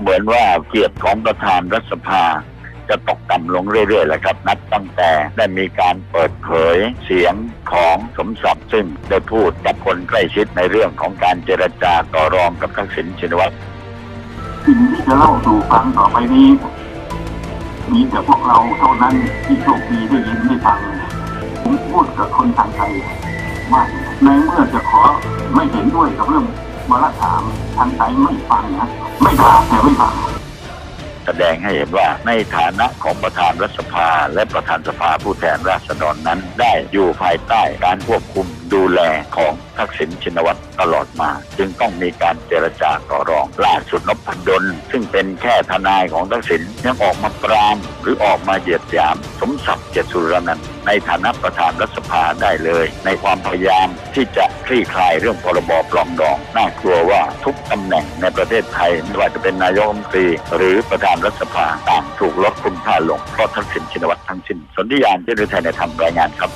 เหมือนว่าเกียรติของประธานรัฐสภา จะตกต่ำลงเรื่อยๆแหละครับ นับตั้งแต่ได้มีการเปิดเผยเสียงของสมศักดิ์ซึ่งได้พูดกับคนใกล้ชิดในเรื่องของการเจรจาต่อรองกับทักษิณชินวัตรสิ่งที่จะเล่าสู่ฟังต่อไปนี้มีแต่พวกเราเท่านั้นที่โชคดีได้ยินได้ฟังผมพูดกับคนทางไทยว่าในเมื่อจะขอไม่เห็นด้วยกับเรื่องวาระสาม ทางไหนไม่ฟังนะไม่ด่าแต่ไม่ฟัง แสดงให้เห็นว่าในฐานะของประธานรัฐสภา และประธานสภาผู้แทนราษฎรนั้น ได้อยู่ภายใต้การควบคุมดูแลของทักษิณชินวัตรตลอดมา จึงต้องมีการเจรจาต่อรองล่าสุดนพดลซึ่งเป็นแค่ทนายของทักษิณยังออกมาปรามหรือออกมาเหยียดหยาม สมศักดิ์เจตสุรนันท์ในฐานะประธานรัฐสภาได้เลย ในความพยายามที่จะคลี่คลายเรื่องพรบปลองดอง น่ากลัวว่าทุกตำแหน่งในประเทศไทยไม่ว่าจะเป็นนายกรัฐมนตรี หรือประธานรัฐสภาต่างถูกลดคุณค่าลงเพราะทักษิณชินวัตรทั้งสิ้นสนธิยานเจริญไทยในธรรมรายงานครับ